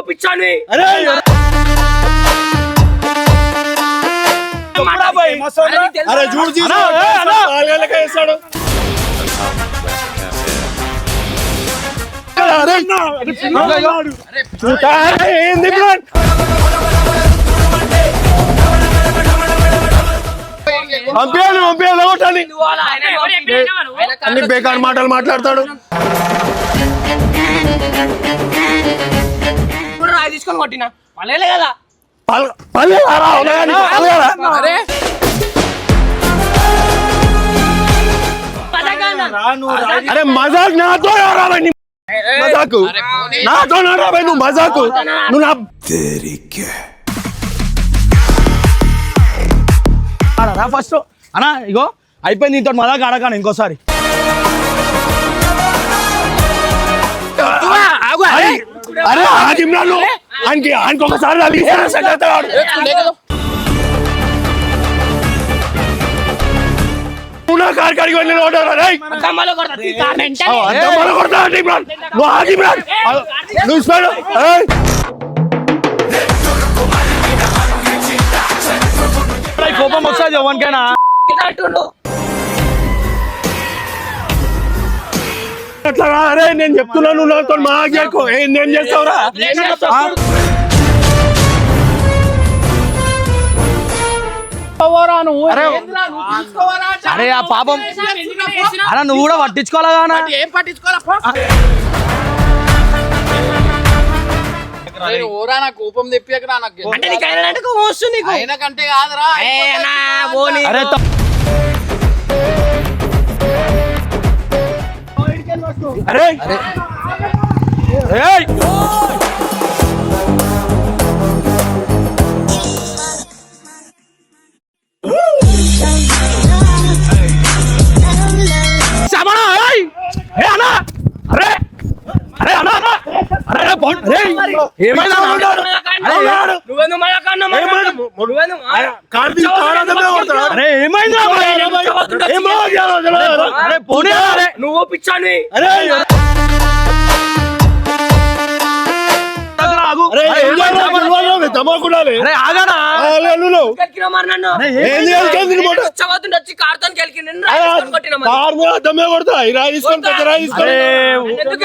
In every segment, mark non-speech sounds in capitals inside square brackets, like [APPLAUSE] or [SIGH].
పిచ్చాని అరే! చూడు బ్రో? పంపించాలి పంపించాలి ఒకటని అన్ని బేకార్ మాటలు మాట్లాడతాడు. రాయి తీసుకొని కొట్టినా? పలేలే కదా? అరే. అరే మజాక్ నాతో నీ మజాకు. నాతో రాబోయ్ నువ్వు మజాకు. నువ్వు నా రా ఫస్ట్. అన్నా ఇగో అయిపోయింది ఇంతో మళ్ళా ఆడకాను ఇంకోసారి. అరే, ఆదిం నన్ను ఆయనకి ఆయనకి ఒకసారి తగిలి సెట్ అవుతాడు నువ్వు నా కారు కడిగి వెళ్ళిన కొడతా ఇమ్రాన్? నువ్వు ఆది ఇమ్రాన్. నువ్వు ఈ కోపం వస్తుంది ఎవరికైనా అట్లా అరే నేను చెప్తున్నాను నువ్వు నాతో నేను చేస్తావురా? ఆ? అరే ఆ పాపం. అరే నువ్వు కూడా పట్టించుకోవాలా గానా? ఏం పట్టించుకోవాలా? పో. నేను ఓరా నా కోపం తెప్పియకరా నాకు అంటే నీకు కోపం వస్తుంది నీకు. అయినా కంటే కాదురా ఏ నా పోనీ. అరే త- అరే ఏయ్! శ్యామణ, ఏయ్! ఏ అన్నా! అరే! అరే అన్నా, అన్నా! అరే, అరే, పోన్- అరే! ఏమైంది అన్నా? అరే, ఏ- నువ్వెందుకు మళ్ళా కన్నా? నువ్వెందుకు? నువ్వు పిచ్చాని అరే దమాకుడాలి. ఆగనా? కొడతా. తీసుకొని తీసుకొని. ఎందుకు.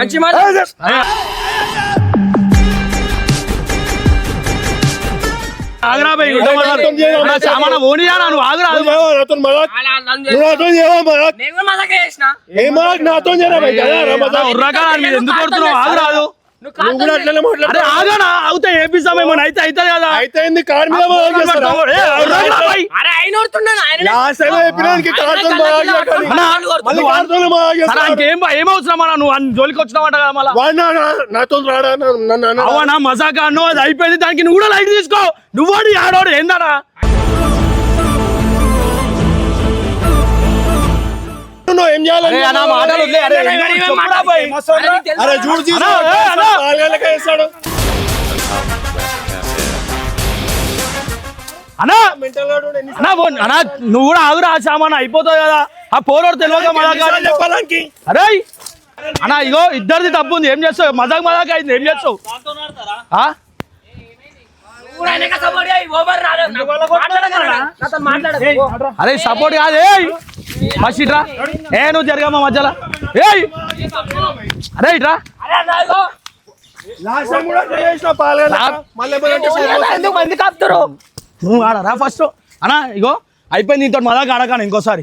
మంచి సామాన నువ్వు ఆగురా? నాతో కొడుతున్నావు? ఆగురాదు నువ్వు నువ్వు కూడా కార్తో అట్లనే అరే మాట్లాడతావు. ఆగనా ఆగితే ఏపిస్తాం ఏమన్నా అయితే అవుతుంది కదా. ఏంది? కారు మీద నువ్వు జోలికి వచ్చినావంట కదా మళ్ళా. నాతో రాడా? అన్నా. అవనా? మజాకా? అన్నో అది అయిపోయింది. దానికి నువ్వు కూడా లైట్ తీసుకో. నువ్వాడు ఆడోడు ఏందనా మెంటల్ గాడు ఎన్ని అన్నా పో- అన్నా నువ్వు కూడా ఆగురా సామాన్ అయిపోతుంది కదా. ఆ పోరోడు సార్లు చెప్పాలానికి అరే అన్నా ఇగో ఇద్దరిది తప్పు ఉంది. ఏం చేస్తావు? మజాక్ మజాక్ అయింది. ఏం చేస్తావు? అరే సపోర్ట్ కాదు ఏయ్. ఫస్ట్ ఇట్రా. ఏ నువ్వు జరగమ్మా మధ్యలో? ఏయ్. అరే ఇట్రా. మళ్ళీ ఎందుకు- ఎందుకు మంది కాపుతారు నువ్వు ఆడరా ఫస్ట్ అన్నా ఇగో అయిపోయింది ఇంతో మజాక్ ఆడకాను ఇంకోసారి.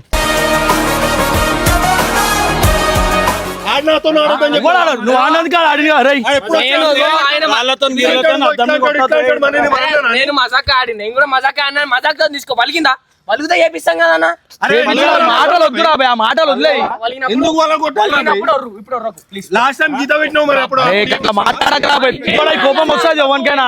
మరి నేను మజాక్ ఆడి నేను కూడా మజాక్ ఆడినా? మజాక్తో తీసుకో పలికిందా? పలుకుతా చేపిస్తాం కదా అన్న. మాటలు వద్దురా ఆ మాటలు వదిలేయి. ఎందుకు లాస్ట్ టైం గీత పెట్టినావు మరి అప్పుడు. ఈ కోపం వస్తుంది ఎవరికైనా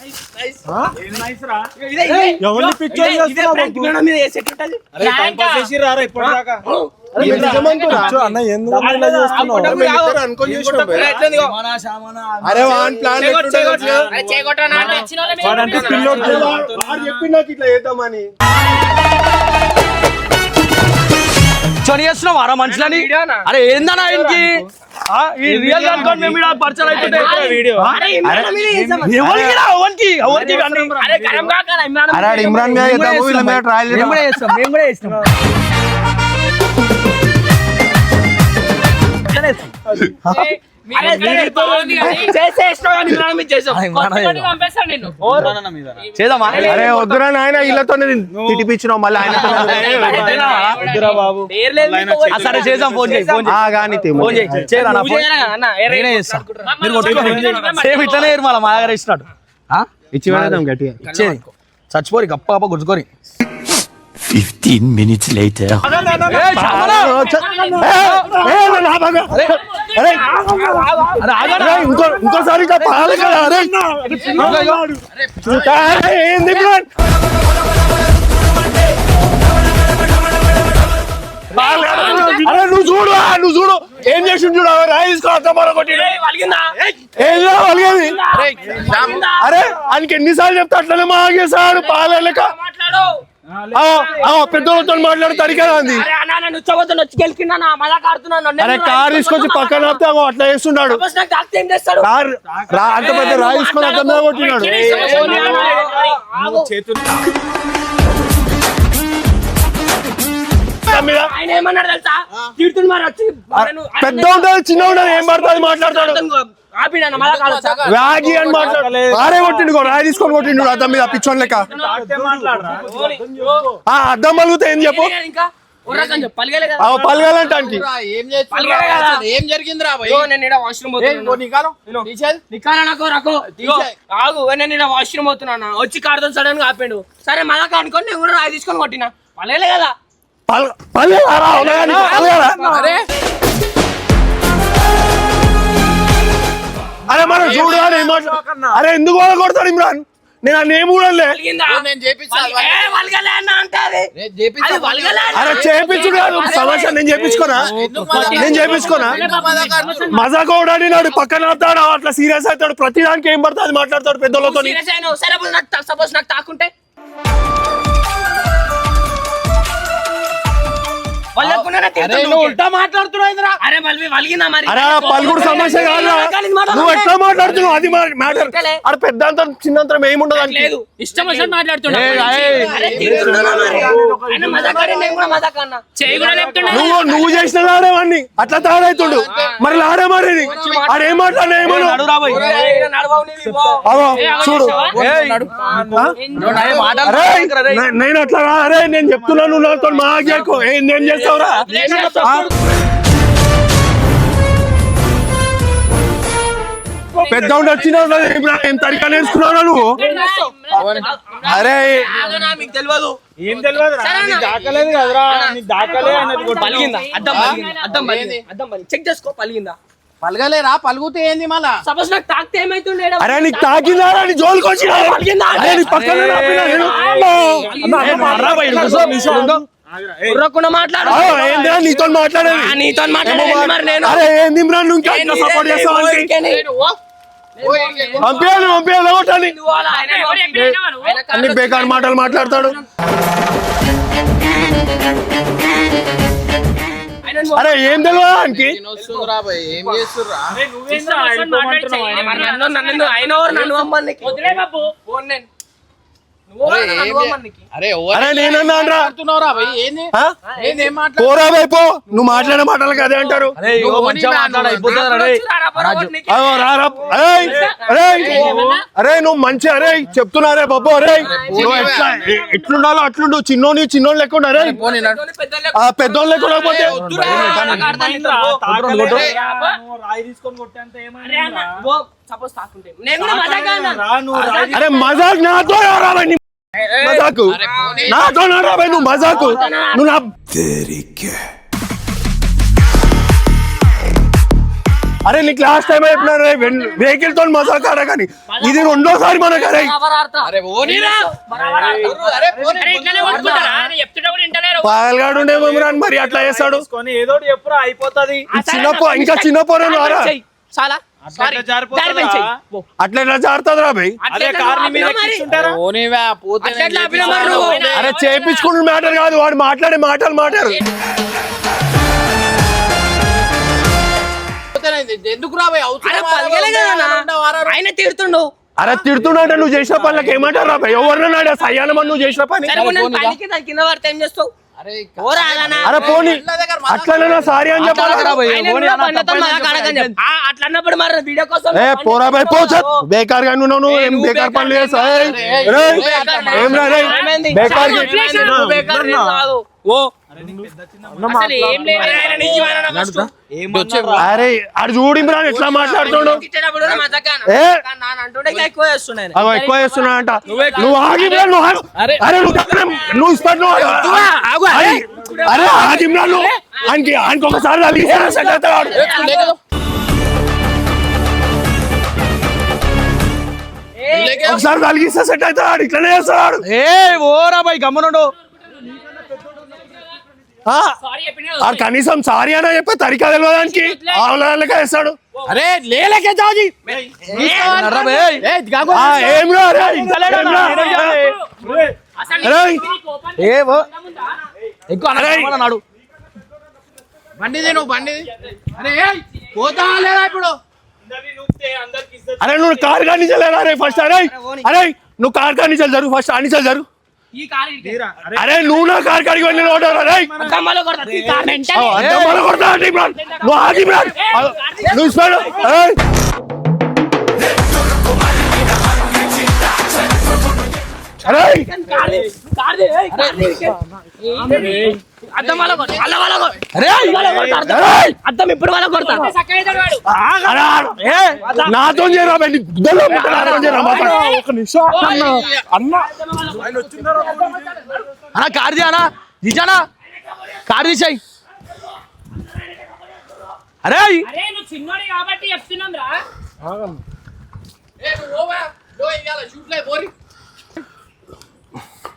అరే. ఎవరిని వాన్ ప్లాన్? వాడంటే పిల్లోడు నాకు ఇట్లా చేద్దామని. చని చేస్తున్నావు అరా మనుషులని? అరే ఏందన్నా ఆయనకి? ఈ రియల్ అనుకోని మేము ఈడ పరిచయం అయిపోతే వేసామా? ఎవరికి ఎవరికి అరే, ఇమ్రాన్ మీద? చేద్దాము వీళ్ళ మీద ట్రయల్ మేము కూడా చేస్తాం మేము కూడా చేస్తాం. [LAUGHS] చేద్దామా అరే వద్దురా మళ్ళీ ఆయన పేరు లేదు మీకు ఆ, సరే చేద్దాం ఫోన్ చేయి ఫోన్ చేయి కానీ ఫోన్ చేయి చేయరా సేమ్ ఇట్లనే మళ్ళీ మా దగ్గర ఇచ్చినట్టు ఆ? ఇచ్చి పెడదాం గట్టిగా ఇచ్చేది చచ్చిపోరి గప్ప గప్ప గుర్తుకోరి 15 minutes later. ఇంకో ఇంకోసారి నువ్వు చూడు నువ్వు చూడు ఏం చేసి చూడు వలిగేది అరే ఆయనకి ఎన్నిసార్లు చెప్తా అట్లనే మాగేశాడు మాట్లాడు పెద్దోళ్ళతో మాట్లాడుతాడు కదా అంది. అరే కార్ తీసుకొచ్చి పక్కన ఆపితే అట్లా చేస్తున్నాడు. సపోజ్ నాకు తాకితే ఏం చేస్తాడు? కార్ రా అంత పెద్ద రాయి తీసుకొని మీద కొట్టినాడు. పెద్ద ఉంటుంది చిన్న ఉంటుంది ఏం పడుతుంది మాట్లాడతాడు. రాగి అని మాట్లాడు. కొట్టిండు రాయి తీసుకొని కొట్టిండు అద్దం మీద పిచ్చోన్ లెక్క. అద్దం పలుగుతా ఏం చెప్పు? పలగాలంటానికి. ఏం ఈడ వాష్రూమ్ పోతున్నాను? నికాలం తీసేది నికాలా నాకు రకో ఇగో, ఆగు నేను ఈడ వాష్రూమ్ పోతున్నాను? వచ్చి కారుతో సడన్గా ఆపాడు. సరే మజాక్ అనుకొని నేను కూడా రాయి తీసుకొని కొట్టినా. పలిగేలే కదా. పల- అరే మనం చూడు అని ఏం అరే ఎందుకు వాళ్ళ కొడతాడు ఇమ్రాన్? నేను ఆ నేమ్ కూడా లే. ఏ, అన్న అన్న. అరే చేపించుడు కాదు సమస్య నేను చేపించుకోనా? నేను చేపించుకోనా? మజా కూడా నాడు పక్కన ఆడతాడు అట్లా సీరియస్ అవుతాడు ప్రతి దానికి ఏం పడుతుంది మాట్లాడతాడు పెద్దోళ్ళతో నాకు సపోజ్ నాకు తాకుంటే. ఉల్టా మాట్లాడుతున్నావు అరే మళ్ళీ వలిగిందా మరి అరే ఆ పలుకుడు సమస్య నువ్వు ఎట్లా మాట్లాడుతున్నావు అది మ్యాటర్ అరే పెద్ద అంతరం చిన్న అంతరం ఏముండదు లేదు ఇష్టం వచ్చినట్టు నువ్వు నువ్వు చేసిన ఆడేవాడిని అట్లా తాడైతుండు మరి ఆడే మరి ఆడేం మాట్లాడినా చూడు నేను అట్లా రా అరే నేను చెప్తున్నాను నువ్వు నాతో మాకేకు ఏం నేను చేస్తావురా ఆ? పెద్ద ఉండి వచ్చినావు ఏం తరికా నేర్చుకున్నావు నువ్వు. అరే. మీకు తెలియదు ఏం తెలియదు? దాకలేదు కదరా నీకు దాకలే అన్నది. పలిగిందా? అద్దం పలిగిందా? అద్దం పలిగిందా? అద్దం పలిగింది? చెక్ చేసుకో పలిగిందా? పలగలేరా? పలుగుతే ఏంది మళ్ళా? సపోజ్ నాకు తాకితే ఏమైతుండే? అరే నీకు తాకిందారా నీ జోలికి వచ్చినా పక్కన మాట్లాడు. ఏందిరా నీతో మాట్లాడేది? ఆ, నీతో మాట్లాడేది మరి నేను. అరే ఏంది ఇమ్రాన్ నువ్వు ఇంకా సపోర్ట్. పంపించాలి పంపించాలి అన్ని బేకార్ మాటలు మాట్లాడతాడు. అరే ఏం తెలియదా ఆయనకి? నన్ను నన్ను అమ్మానికి నువ్వు మాట్లాడు? మాటలకు అదే అంటారు. అరే నువ్వు మంచి అరే చెప్తున్నారే బాబు అరే. ఎట్లుండాలో అట్లుండు. చిన్నోని చిన్నోని లెక్క అరే. పెద్దోళ్ళు నువ్వు రాయి తీసుకొని? సపోజ్ తాకుంటే. నేను కూడా అరే మజాక్ నాతో మజాకు? నాతో నువ్వు మజాకు? నువ్వు నా అరే నీకు లాస్ట్ టైం చెప్పినా వెహికల్తో మజాక్ ఆడకని ఇది రెండోసారి మనకు అరే. పాగలగాడు మరి అట్లా చేస్తాడు. కొని ఏదో అయిపోతుంది. చిన్న ఇంకా చిన్న. చాలా. అట్లా జారుతుంది రా భయ్? అరే మ్యాటర్ కాదు వాడు మాట్లాడే మాటలు మాట్లాడు. ఎందుకు రాబోయ్. ఆయన తిడుతుండు. అరే తిడుతున్నాడు నువ్వు చేసిన పనులకు ఏమంటారు రా భయ్ ఎవరినన్నాడు సయ్యానమని నువ్వు చేసిన పని. కింద పడితే ఏం చేస్తావు? అరే పోనీ. అట్లనే సారీ అని చెప్పాలి. మరి వీడియో కోసం ఏ పోరా. బేకార్గా నువ్వు నువ్వు. ఏం బేకార్ పనులు చేస్తావు? ఏం రా? బేకార్ బేకార్ కాదు. అరే అడు ఎట్లా మాట్లాడుతుండు? ఎక్కువ చేస్తున్నా అంట నువ్వు ఆగి నువ్వు. అరే నువ్వు ఇస్తాను నువ్వు. అరే అరే ఆగి. నువ్వు. ఆయనకి ఆయనకి ఒకసారి ఒకసారి సెట్ అవుతాడు ఇట్లనే చేస్తాడు ఏ ఓరా బాయ్ గమ్మనుండు ఆ, సారీ చెప్పినా ఆడు కనీసం సారీ అన్న చెప్పి తరికా తెలియదానికి ఆవులక వేస్తాడు. అరే లేలేకే జాజీ. నాడు బండిది నువ్వు బండిది. అరే ఏయ్, పోతా లేదా ఇప్పుడు? అరే నువ్వు కార్ కానించలేరా అరే ఫస్ట్ అరే అరే నువ్వు కార్ కానించాలి జరుగు ఫస్ట్ అనిచాలి జరుగు. ఈ కారు ఇటు. అరే నువ్వు నా కార్ కాడికి వెళ్ళిన ఓటర్ అరే అద్దం. అరే కొడతా. ఇప్పుడు వల్ల కొడతా. నాతో చేయరా. ఒక నిమిషం అన్న అన్న. కార్ అన్న. నిజానా? కార్ తీసాయి అరే చిన్నోడి కాబట్టి చెప్తున్నాం రా ఏ, నువ్వు పోవా. లో ఇయ్యాల, షూట్లే, పోరి. తమాషా చేస్తున్నావా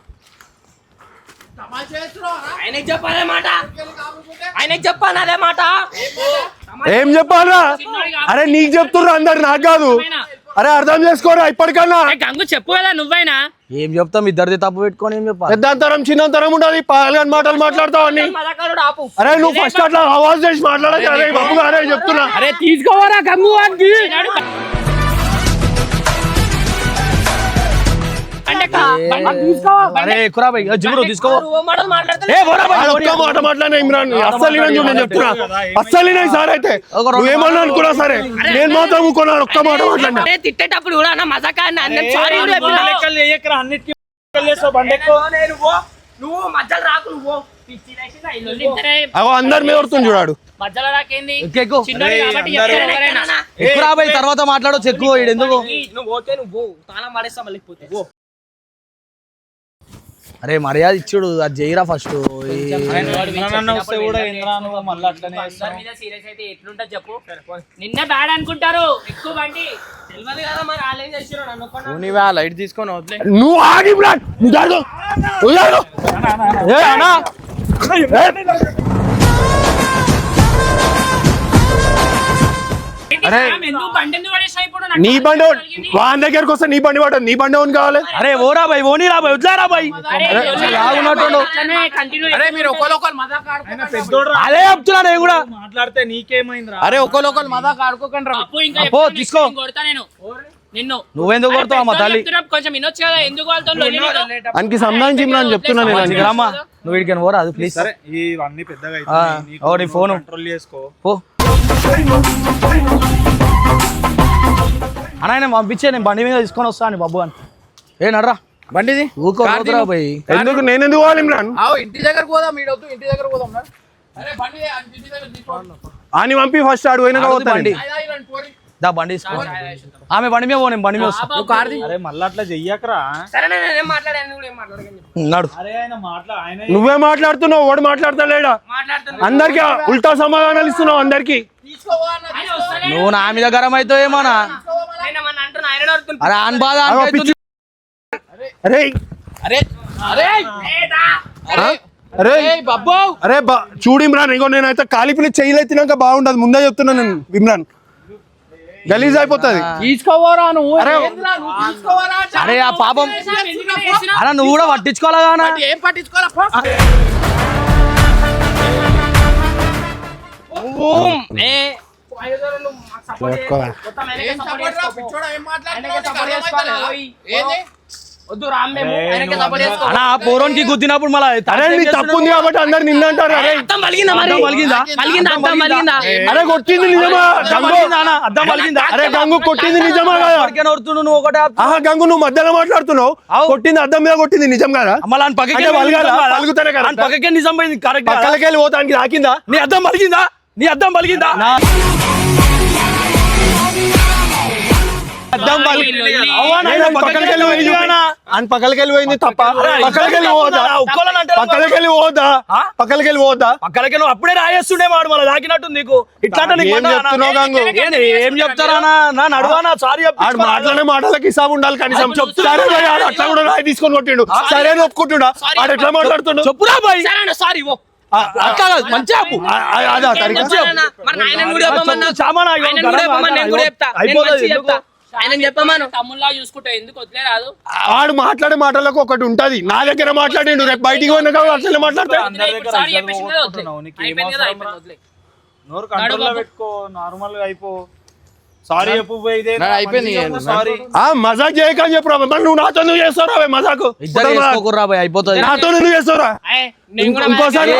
రా? ఆయనకి చెప్పాలే మాట. ఇంకెళ్ళి కాకపోతే ఆయనకి చెప్పాను అదే మాట? ఏం చెప్పాలా అరే నీకు చెప్తుర్రా అందరు నాకు కాదు. అరే అర్థం చేసుకోరా ఇప్పటికన్నా. గంగు చెప్పు కదా నువ్వైనా. ఏం చెప్తాం? ఇద్దరిది తప్పు పెట్టుకొని ఏం చెప్పాలి? పెద్దంతరం చిన్నంతరం ఉండదు పాలగాని మాటలు మాట్లాడతావు అన్ని. ఆపు. అరే నువ్వు ఫస్ట్ అట్లా అవాజ్ చేసి మాట్లాడచ్చు అరే బాబు అరే చెప్తున్నా. అరే తీసుకోవరా గంగు ఇమ్రాన్ అస్సలు వినని చూడు నేను చెప్తున్నా. అస్సలు వినయి సార్ అయితే నువ్వేమన్నా అనుకున్నా సరే నేను మాత్రం ఊరుకున్నాను ఒక్క మాట మాట్లాడినా. అరే తిట్టేటప్పుడు కూడా మజాకా అన్నిటికీ నువ్వు మధ్యలో రాకు నువ్వు అగో అందరి మీద చూడాడు తర్వాత మాట్లాడొచ్చు ఎక్కువ ఎందుకు? నువ్వు పోతే నువ్వు. తాళం పడేస్తా మళ్ళీ. అరే మర్యాద ఇచ్చుడు అది చేయరా ఫస్ట్ నిన్న బ్యాడ్ అనుకుంటారు. ఎక్కువ లైట్ తీసుకొని వదిలే. నువ్వు ఆగి అరే. నీ బండి. వాని దగ్గరకు వస్తే నీ బండి పడదు నీ బండి అవును కావాలి. అరే ఓరా బాయ్ ఓనీ రా బాయ్ బాయ్. లొల్లి ఆగున్నట్టుండు. అట్లనే continue అరే మీరు ఆడుకోకండి అదే చెప్తున్నా నేను కూడా. మాట్లాడితే నీకేమైందిరా అరే ఒకరు మదాక్ ఆడుకోకండి రా. అప్పు తీసుకో. నేను కొడతా నేను. నిన్ను. నువ్వెందుకు కొడతావు అమ్మ తల్లి? కొంచెం వినొచ్చు కదా ఎందుకు సంబంధించి చెప్తున్నా నేను నువ్వు వీడికి పోరా? అది ప్లీజ్ సరే ఇవన్నీ పెద్దగా ఫోను. కంట్రోల్ చేసుకో. పో. అన్న ఆయన పంపించే నేను బండి మీద తీసుకొని వస్తాను బాబు అని. ఏ నడరా. బండిది? ఊకో తిను. పోయి. ఎందుకు? నేను ఎందుకు పోవాలి ఇమ్రాన్? ఇంటి దగ్గర పోదాం మీడొద్దు ఇంటి దగ్గర పోదాం అని పంపి ఫస్ట్ ఆడు పోతాను బండి. దా బండి ఆమె బండి మీద పోనీ బండి మీద అరే మళ్ళీ అట్లా చెయ్యకరా. నేను. నడు. నువ్వే మాట్లాడుతున్నావు వాడు మాట్లాడతలేడా? మాట్లాడుతున్నా అందరికి ఉల్టా సమాధానాలు ఇస్తున్నావు అందరికి. నువ్వు నా మీద గరం అవుతావు అరే ఆన్ బాధ. అరే అరే అరే చూడు ఇమ్రాన్ ఇంకో నేనైతే కాలిపిల్లి చేయలేతినాక బాగుండదు ముందే చెప్తున్నా నేను ఇమ్రాన్ గలీజ్ అయిపోతుంది తీసుకోవరా నువ్వు అరే. ఏందిరా నువ్వు తీసుకోవరా అరే ఆ పాపం? అరే నువ్వు కూడా పట్టించుకోవాలా? ఏం పట్టించుకోరా పో. బూమ్. ఏ, పోరోనికి గుద్దినప్పుడు మళ్ళీ తప్పు ఉంది కాబట్టి అందరు నిన్న అంటారు అరే. పలిగిందా మరి? అద్దం పలిగిందా? పలిగిందా? అద్దం పలిగిందా? అరే కొట్టింది నిజమా? గంగు? అద్దం పలిగిందా? అరే గంగు కొట్టింది నిజమా? కదా నువ్వు ఒకటే. ఆహా గంగు నువ్వు మధ్యలో మాట్లాడుతున్నావు. కొట్టింది అద్దం మీద కొట్టింది నిజం కదా? మళ్ళీ పక్కకే పలగాలా? కాదా? పక్కకే నిజం పోయింది కరెక్ట్ కాదా? పక్కలకి వెళ్ళి పోతానికి రాకిందా? నీ అద్దం పలిగిందా? నీ అద్దం పలిగిందా? అని పక్కలకి వెళ్ళి పోయింది తప్ప. పక్కలకి వెళ్ళి పోదా? ఉక్కోలని అంటారు పక్కలకి వెళ్ళి పోదా? ఆ? పక్కలకి వెళ్ళి పోదా పక్కలకి అప్పుడే రాయేస్తుండే వాడు మళ్ళీ దాకినట్టు నీకు. ఇట్లా ఏం చెప్తారా నా? నడువానా సారీ ఆడు మాటలనే మాటలకి హిసాబు ఉండాలి కనీసం. సరే అట్లా కూడా రాయి తీసుకొని కొట్టిండు. సరే అని ఒప్పుకుంటున్నా. ఆడు ఎట్లా మాట్లాడుతుండు? చెప్పురా బాయ్. సరే అట్లా ఆపు. ఆ, అదా నేను అయిపోతుంది, ఆయన చెప్పమను తమ్ముళ్ళ చూసుకుంటా ఎందుకు వదిలే రాదు ఆడు మాట్లాడే మాటలకు ఒకటి ఉంటది నా దగ్గర మాట్లాడిండు రేపు బయటికి పోయినాక అట్లనే మాట్లాడితే అందరి ఇప్పుడు దగ్గర సారీ ఇజ్జత్ చెప్పేసి కూడా పోగొట్టుకుంటున్నావు. వదిలే. నీకు ఏం అయిపోయింది కదా, అవసరం అయిపోయింది, రా? వదిలే. నోరు కంట్రోల్లో పెట్టుకో నార్మల్గా అయిపో సారీ చెప్పు అయిపోయింది. మజాక్ చెప్పు. మరి నువ్వు నాతో నువ్వు చేస్తావు రా మజాకు ఇద్దరు అయిపోతుంది నాతో నువ్వు చేస్తావు రా ఇంకోసారి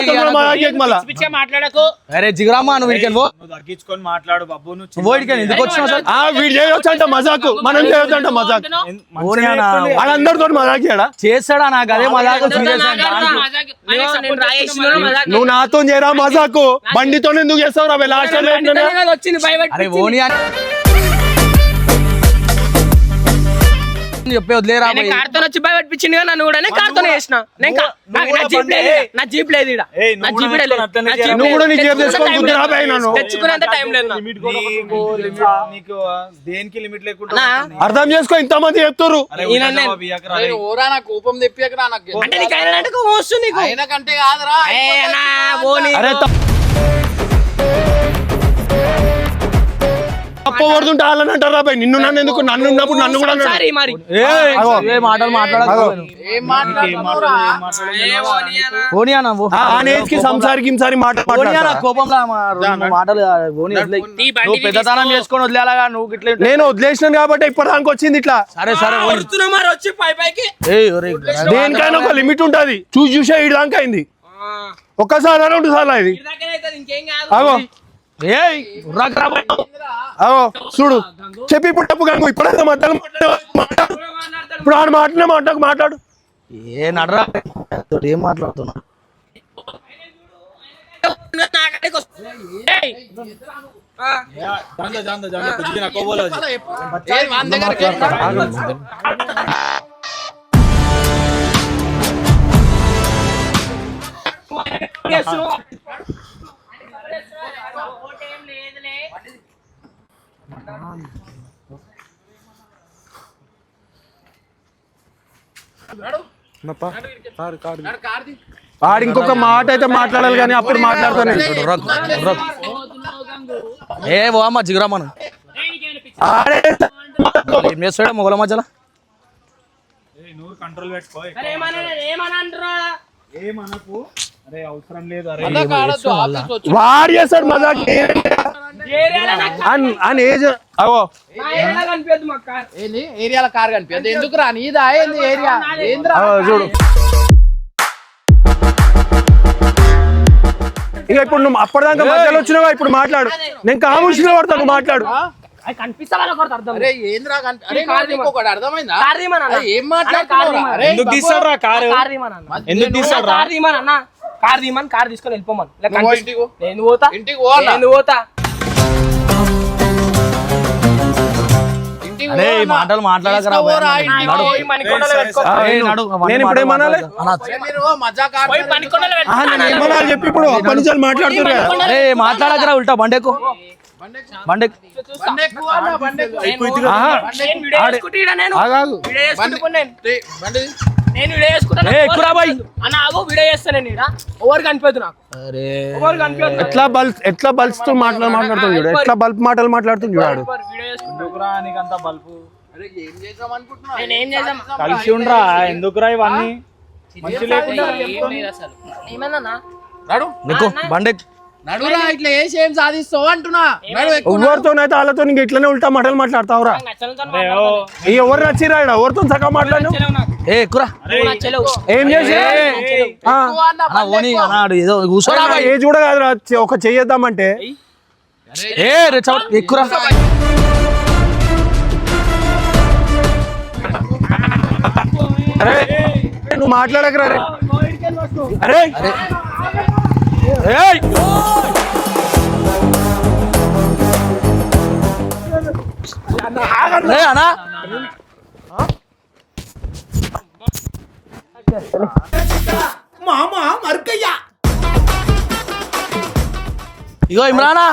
మాట్లాడకు అరే జిగరామా నువ్వు తగ్గించుకొని మాట్లాడు బాబు ఎందుకు వీడు చేయొచ్చు అంట మజాకు. మనం చేయొచ్చు అంట మజాక్. వాళ్ళందరితో చేయడా? చేస్తాడా నాకు? అదే మజాకు. నువ్వు నాతో చేయరా మజాకు. బండితో ఎందుకు చేస్తావు రా లాస్ట్ వచ్చింది అరే భయపెట్టి ఓని అని చెప్పే వదిలేరా నేను కార్తో వచ్చి భయపెట్టించింది నన్ను కూడా నేను కార్తో చేసిన నేను కా- నాకు- నా జీప్ లేదు. నా జీప్ లేదు ఈడ. నా జీప్ కూడా లేదు. అట్లనే నా చేయాలి. జీప్ నువ్వు కూడా నీ లేదు. జీప్ తెచ్చుకొని తెచ్చుకునే గుద్దురా టైం బాయ్ నన్ను. లేదు. తెచ్చుకునేంత టైం లేదు నాకు. నీకు లిమిట్ నీకు దేనికి లిమిట్ లేకుండా నా? ఉంటుంది. అర్థం చేసుకో ఇంతమంది చెప్తురు అరే ఈయన ఉల్టా నేను- అరే రే. ఓరా నా కోపం తెప్పియకరా నాకు అంటే నీకు ఆయన అంటే కోపం వస్తుంది నీకు ఆయన కంటే కాదురా ఏ నా అరే తప్పు పడుతుంటే వాళ్ళని అంటారా బాయ్ నిన్ను నన్ను ఎందుకు? నన్ను ఉన్నప్పుడు నన్ను కూడా అన్నాడు. సారీ మరి ఏయ్, అగో. ఏ మాటలు మాట్లాడకు ఓని అన్న. ఓ. ఆ ఆ కి సంసారి మాట ఓని అన్న మాట్లాడతా. కోపంలో మా రెండు మాటలు ఓని వదిలేయ్. ఈ బండి నువ్వు పెద్దతనం చేసుకొని వదిలేలాగా నువ్వు గిట్ల నేను వదిలేసినాను కాబట్టి ఇప్పటిదానికి వచ్చింది ఇట్లా. సరే సరే ఓని. వస్తున్నా మరి వచ్చి పై పైకి. ఏయ్, ఒరే, దేనికైనా ఒక లిమిట్ ఉంటది. చూసి చూసే దాకా అయింది. ఒక్కసారి రెండు సార్లు ఇది ఇదాకనే అవుతుంది, ఇంకేం కాదు. అగో. చూడు చెప్పి ఇప్పుడు గంగు ఇప్పుడైతే మధ్యలో మాట్లాడు. ఇప్పుడు ఆడు మాటనే మాటకు మాట్లాడు ఏ నడరా తోటి ఏం మాట్లాడుతున్నా నాకాడికి వస్తుంది. ఏయ్. ఆ. జాందా, జాందా, జాందా, కుదిరిన నా కోవలో అది. ఏయ్, వాని దగ్గరికి ఓటేం లేదులే. నడు కార్ది ఆడు ఇంకొక మాట అయితే మాట్లాడాలి కానీ అప్పుడు మాట్లాడతానే. ఏ ఓ అమ్మ జిగరామను ఆడే. ఏం చేస్తాడా మొగల మధ్యలో? కంట్రోల్ పెట్టుకో వాడు చేస్తాడు మజాక్. అన్- అని ఏజ్ అవో నా ఏరియాలో కార్. ఏంది? ఏరియాల కార్ కనిపించదు. ఎందుకు రా నీదా? ఏంది ఏరియా? ఏంద్రా? చూడు. ఇక ఇప్పుడు నువ్వు అప్పటిదాకా మధ్యలో వచ్చినావా? ఇప్పుడు మాట్లాడు. నేను కాముషిలో పడతాను మాట్లాడు. కార్ అర్థమైందా? కార్ తీసుకొని వెళ్ళిపోమని. నేను పోతా. ఇంటికి పో అన్న. నేను పోతా. అరే ఈ. మాటలు మాట్లాడకరా నేను- ఇప్పుడు ఏమనాలి? ఏమనాలి చెప్పి అప్పటి నుంచి మాట్లాడకరా ఉల్టా బండెక్కు. బండెక్కు. బండి. బండి. నేను వీడియో చేసుకుంటే ఈడ నేను ఆగాగు వీడియో చేసుకుంటూ నేను టీ, బండి నేను వీడియో చేసుకుంటా ఏ, ఎక్కురా బాయ్. అన్న ఆగు వీడియో చేస్తాను నేను ఈడ ఎవరు కనిపించదు నాకు? అరే. ఎవరు కనిపించదు? ఎట్లా బల్బ్స్తో మాటలు మాట్లాడుతుంది చూడు? ఎట్లా బల్బ్ మాటలు మాట్లాడుతుంది చూడాడు వీడియో ఎందుకురా నేను ఏం కలిసి ఉండరా ఎందుకురా ఇవన్నీ? మంచి లేకుండా ఎక్కు బండెక్కు. నడురా ఇట్లా వేసి ఏం సాధిస్తావు అంటున్నా. ఎవరితోనైతే వాళ్ళతో నీకు ఇట్లనే ఉల్టా మాటలు మాట్లాడతావురా? ఎవరు నచ్చిరా? ఎవరితో సగం మాట్లాడు ఏ నచ్చలేవు. ఏం చేసి ఆ, అన్న ఓని అన్నాడు ఏదో కూర్చోరా బాయ్. ఏజ్ కూడా కాదురా చె- ఒక చెయ్యేద్దామంటే. ఏ? ఎక్కురా అరే నువ్వు మాట్లాడకరా రే. అరే. ఏయ్! ఏ అన్నా ఇగో ఇమ్రానా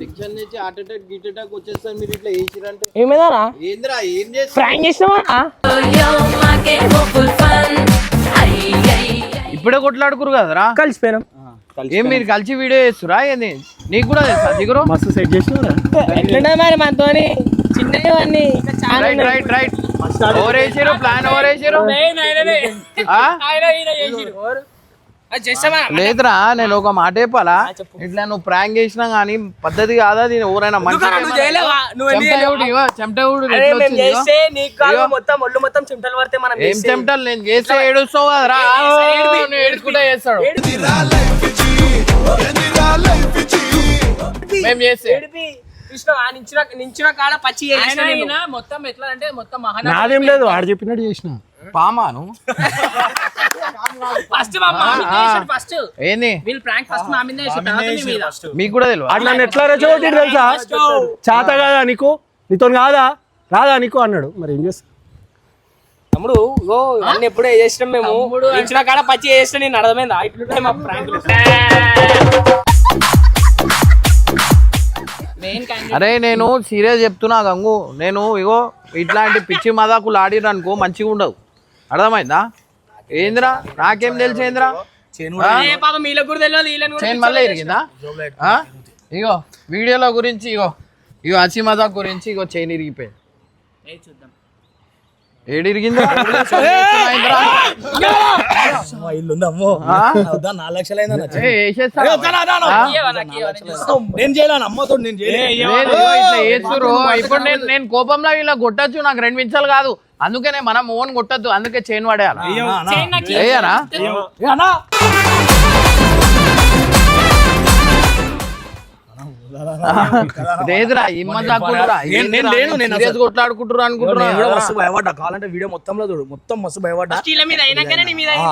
టెన్షన్ నుంచి హార్ట్ అటాక్ గిట్ అటాక్ వచ్చేస్తారు మీరు ఇట్లా వేసిరంటే ఏమైందా ఏందిరా ఏం చేస్తా ప్రాంక్ చేసినావా ఇప్పుడే కొట్లాడుకురు కదరా? కలిసిపోయినాం. ఏం మీరు కలిసి వీడియో చేస్తురా ఏంది? నీకు కూడా తెలుసా? దిగురు? మస్తు సెట్ చేసినారా ఎట్లుండే మరి మనతోని? చిన్నవన్నీ రైట్ రైట్ రైట్ ఓవర్ వేసారు ప్లాన్ ఓవర్ వేసారు ఆ? లేదురా నేను ఒక మాట చెప్పాలా? ఇట్లా నువ్వు ప్రాంక్ చేసినా గానీ పద్ధతి కాదా దీని ఎవరైనా ఏం. చెమటలు? నేను చేస్తే ఏడుస్తావు కదరా? నువ్వు ఏడుచుకుంటా చేస్తాడు. మేము చేస్తే? నించిన కాడ పచ్చి. మొత్తం ఎట్లా అంటే మొత్తం నాదేం లేదు వాడు చెప్పినట్టు చేసిన. పామాను. First first. ఏంది? వీళ్ళు ప్రాంక్ ఫస్ట్ మా మీద వేసి తర్వాత మీ మీద. మీకు కూడా తెలియదు వాడు నన్ను ఎట్లా రెచ్చగొట్టిడు తెలుసా? చేత కాదా నీకు? నీతో కాదా? రాదా నీకు అన్నాడు. మరి ఏం చేస్తా తమ్ముడు ఇగో అన్ని ఎప్పుడే చేసినాం మేము. నించిన కాడ పచ్చి చేసిన నేను అర్థమైందా? ఇట్లుంటాయి మా ప్రాంకులు అరే నేను సీరియస్ చెప్తున్నా గంగు. నేను ఇగో ఇట్లాంటి పిచ్చి మదాకులు ఆడిరు అనుకో మంచిగా ఉండవు అర్థమైందా? ఏందిరా? నాకేం తెలుసు ఏందిరా? చైన్ మళ్ళీ ఇరిగిందా? ఆ? ఇగో వీడియోల గురించి ఇగో ఇగో హసి మజాక్ గురించి ఇగో చైన్ ఇరిగిపోయింది. చూద్దాం. ఏడు ఇరిగిందా. [LAUGHS] ఇప్పుడు నేను నేను కోపంలో ఇలా కొట్టచ్చు నాకు రెండు నిమిషాలు కాదు. అందుకనే మనం ఓన్ కొట్టద్దు అందుకే చైన్ వేయరా అన్నా [LAUGHS] లేదురా. నేను- నేను లేను, నేను Serious కొట్లాడుకుంటున్నారు నేను కూడా అనుకుంటున్నా కావాలంటే వీడియో మొత్తంలో చూడు మొత్తం మస్తు భయపడ్డా.